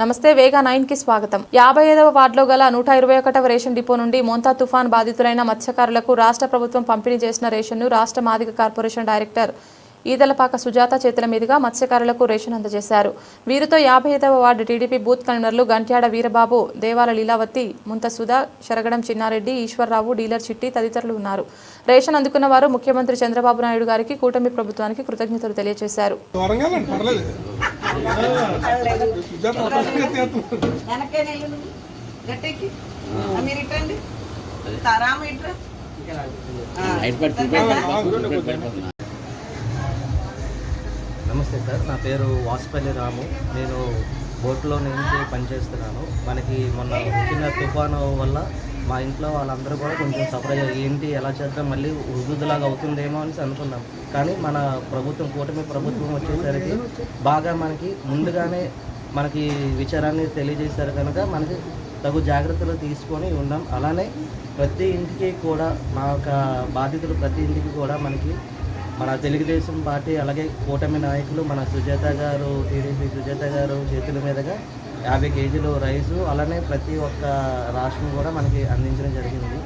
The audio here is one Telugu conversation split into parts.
నమస్తే వేగా నైన్కి స్వాగతం. యాభై ఐదవ వార్డులో గల నూట ఇరవై ఒకటవ రేషన్ డిపో నుండి మోంతా తుఫాన్ బాధితులైన మత్స్యకారులకు రాష్ట్ర ప్రభుత్వం పంపిణీ చేసిన రేషన్ను రాష్ట్ర మాదిక కార్పొరేషన్ డైరెక్టర్ ఈదలపాక సుజాత చేతుల మీదుగా మత్స్యకారులకు రేషన్ అందజేశారు. వీరితో యాభై ఐదవ వార్డు టీడీపీ బూత్ కన్వీనర్లు గంట్యాడ వీరబాబు దేవాల లీలావతి ముంతసుధా శరగడం చిన్నారెడ్డి ఈశ్వర్రావు డీలర్ చిట్టి తదితరులు ఉన్నారు. రేషన్ అందుకున్న వారు ముఖ్యమంత్రి చంద్రబాబు నాయుడు గారికి కూటమి ప్రభుత్వానికి కృతజ్ఞతలు తెలియజేశారు. గట్టెక్కి మీరు ఇట్టండి ఇట్రా నమస్తే సార్ నా పేరు వాసుపల్లి రాము. నేను బోట్లో నుంచి పనిచేస్తున్నాను. మనకి మొన్న వచ్చిన తుఫాను వల్ల మా ఇంట్లో వాళ్ళందరూ కూడా కొంచెం సపరేట్ ఏంటి ఎలా చేద్దాం మళ్ళీ ఉద్దులాగా అవుతుందేమో అని అనుకున్నాం. కానీ మన ప్రభుత్వం కూటమి ప్రభుత్వం వచ్చేసరికి బాగా మనకి ముందుగానే మనకి విచారాన్ని తెలియజేశారు కనుక మనకి తగు జాగ్రత్తలు తీసుకొని ఉన్నాం అలానే ప్రతి ఇంటికి కూడా మా యొక్క బాధితులు ప్రతి ఇంటికి కూడా మనకి మన తెలుగుదేశం పార్టీ అలాగే కూటమి నాయకులు మన సుజాత గారు టీడీపీ సుజాత గారు చేతుల మీదుగా యాభై కేజీలు రైసు అలానే ప్రతి ఒక్క రాష్ట్రం కూడా మనకి అందించడం జరిగింది.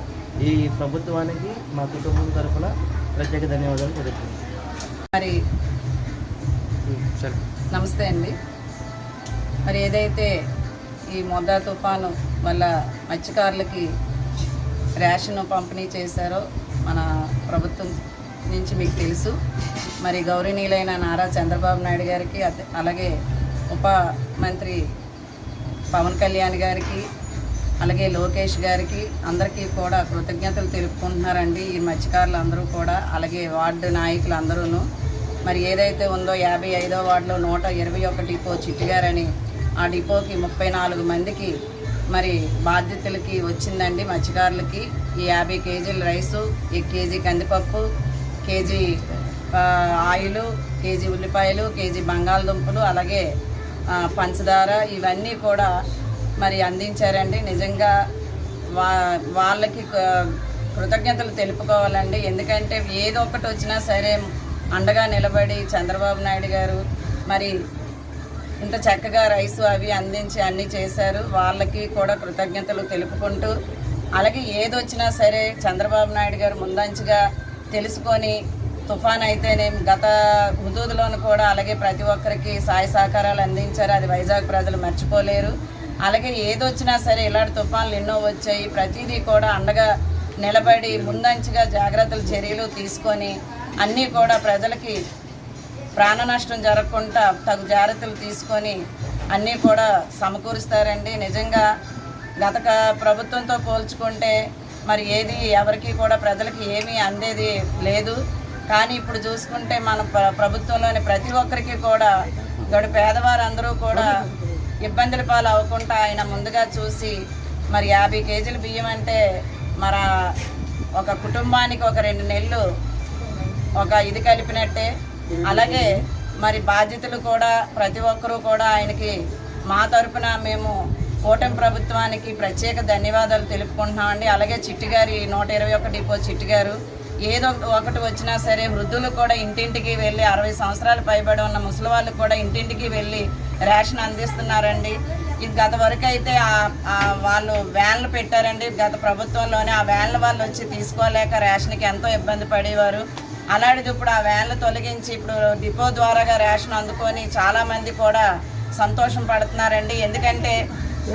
ఈ ప్రభుత్వానికి మా కుటుంబం తరఫున ప్రత్యేక ధన్యవాదాలు మరి నమస్తే అండి. మరి ఏదైతే ఈ మొద్దా తుఫాను వల్ల మత్స్యకారులకి రేషన్ పంపిణీ చేశారో మన ప్రభుత్వం నుంచి మీకు తెలుసు. మరి గౌరవనీయులైన నారా చంద్రబాబు నాయుడు గారికి అలాగే ఉప మంత్రి పవన్ కళ్యాణ్ గారికి అలాగే లోకేష్ గారికి అందరికీ కూడా కృతజ్ఞతలు తెలుపుకుంటున్నారండి. ఈ మత్స్యకారులు అందరూ కూడా అలాగే వార్డు నాయకులు అందరూను మరి ఏదైతే ఉందో యాభై ఐదో వార్డులో నూట ఇరవై ఒక డిపో చిట్టిగారని ఆ డిపోకి ముప్పై నాలుగు మందికి మరి బాధ్యతలకి వచ్చిందండి మత్స్యకారులకి. ఈ యాభై కేజీల రైసు ఈ కేజీ కందిపప్పు కేజీ ఆయిల్ ఆయిలు కేజీ ఉల్లిపాయలు కేజీ బంగాళదుంపలు అలాగే పంచదార ఇవన్నీ కూడా మరి అందించారండి నిజంగా వా వాళ్ళకి కృతజ్ఞతలు తెలుపుకోవాలండి. ఎందుకంటే ఏదో ఒకటి వచ్చినా సరే అండగా నిలబడి చంద్రబాబు నాయుడు గారు మరి ఇంత చక్కగా రైసు అవి అందించి అన్నీ చేశారు. వాళ్ళకి కూడా కృతజ్ఞతలు తెలుపుకుంటూ అలాగే ఏదొచ్చినా సరే చంద్రబాబు నాయుడు గారు ముందంచుగా తెలుసుకొని తుఫాన్ అయితేనేం గత హుదూదులోను కూడా అలాగే ప్రతి ఒక్కరికి సాయ సహకారాలు అందించారు. అది వైజాగ్ ప్రజలు మర్చిపోలేరు. అలాగే ఏదొచ్చినా సరే ఇలాంటి తుఫాన్లు ఎన్నో వచ్చాయి. ప్రతిదీ కూడా అండగా నిలబడి ముందంచుగా జాగ్రత్తలు చర్యలు తీసుకొని అన్నీ కూడా ప్రజలకి ప్రాణ నష్టం జరగకుండా తగు జాగ్రత్తలు తీసుకొని అన్నీ కూడా సమకూరుస్తారండి. నిజంగా గత ప్రభుత్వంతో పోల్చుకుంటే మరి ఏది ఎవరికి కూడా ప్రజలకి ఏమీ అందేది లేదు. కానీ ఇప్పుడు చూసుకుంటే మన ప్రభుత్వంలోని ప్రతి ఒక్కరికి కూడా గడు పేదవారందరూ కూడా ఇబ్బందుల పాలు అవ్వకుండా ఆయన ముందుగా చూసి మరి యాభై కేజీల బియ్యం అంటే మన ఒక కుటుంబానికి ఒక రెండు నెలలు ఒక ఇది కలిపినట్టే. అలాగే మరి బాధ్యతలు కూడా ప్రతి ఒక్కరూ కూడా ఆయనకి మా తరపున మేము కూటమి ప్రభుత్వానికి ప్రత్యేక ధన్యవాదాలు తెలుపుకుంటున్నామండి. అలాగే చిట్టి గారి నూట ఇరవై ఒకటి డిపో చిట్టి గారు ఏదో ఒకటి వచ్చినా సరే వృద్ధులు కూడా ఇంటింటికి వెళ్ళి అరవై సంవత్సరాలు పైబడి ఉన్న ముసలి వాళ్ళు కూడా ఇంటింటికి వెళ్ళి రేషన్ అందిస్తున్నారండి. ఇది గత వరకు అయితే వాళ్ళు వ్యాన్లు పెట్టారండి. గత ప్రభుత్వంలోనే ఆ వ్యాన్ల వాళ్ళు వచ్చి తీసుకోలేక రేషన్కి ఎంతో ఇబ్బంది పడేవారు. అలాంటిది ఇప్పుడు ఆ వ్యాన్లు తొలగించి ఇప్పుడు డిపో ద్వారాగా రేషన్ అందుకొని చాలామంది కూడా సంతోషం పడుతున్నారండి. ఎందుకంటే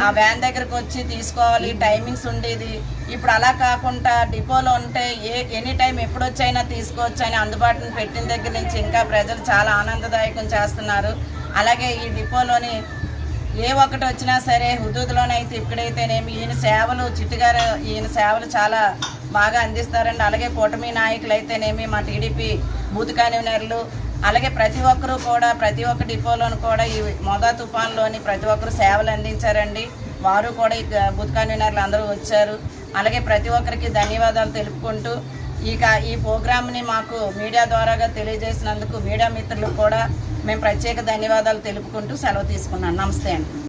ఆ వ్యాన్ దగ్గరకు వచ్చి తీసుకోవాలి టైమింగ్స్ ఉండేది. ఇప్పుడు అలా కాకుండా డిపోలో ఉంటే ఏ ఎనీ టైం ఎప్పుడు వచ్చైనా తీసుకోవచ్చు అని అందుబాటులో పెట్టిన దగ్గర నుంచి ఇంకా ప్రజలు చాలా ఆనందదాయకం చేస్తున్నారు. అలాగే ఈ డిపోలోని ఏ ఒక్కటి వచ్చినా సరే హుదూదులోనైతే ఇక్కడైతేనేమి ఈయన సేవలు చిట్టుగారు ఈయన సేవలు చాలా బాగా అందిస్తారండి. అలాగే కూటమి నాయకులు అయితేనేమి మా టీడీపీ బూత్ కన్వీనర్లు అలాగే ప్రతి ఒక్కరూ కూడా ప్రతి ఒక్క డిపోలోను కూడా ఈ మొదా తుఫాన్లోని ప్రతి ఒక్కరు సేవలు అందించారండి. వారు కూడా ఈ బూత్ కన్వీనర్లు అందరూ వచ్చారు. అలాగే ప్రతి ఒక్కరికి ధన్యవాదాలు తెలుపుకుంటూ ఇక ఈ ప్రోగ్రామ్ని మాకు మీడియా ద్వారాగా తెలియజేసినందుకు మీడియా మిత్రులకు కూడా మేము ప్రత్యేక ధన్యవాదాలు తెలుపుకుంటూ సెలవు తీసుకున్నాను. నమస్తే అండి.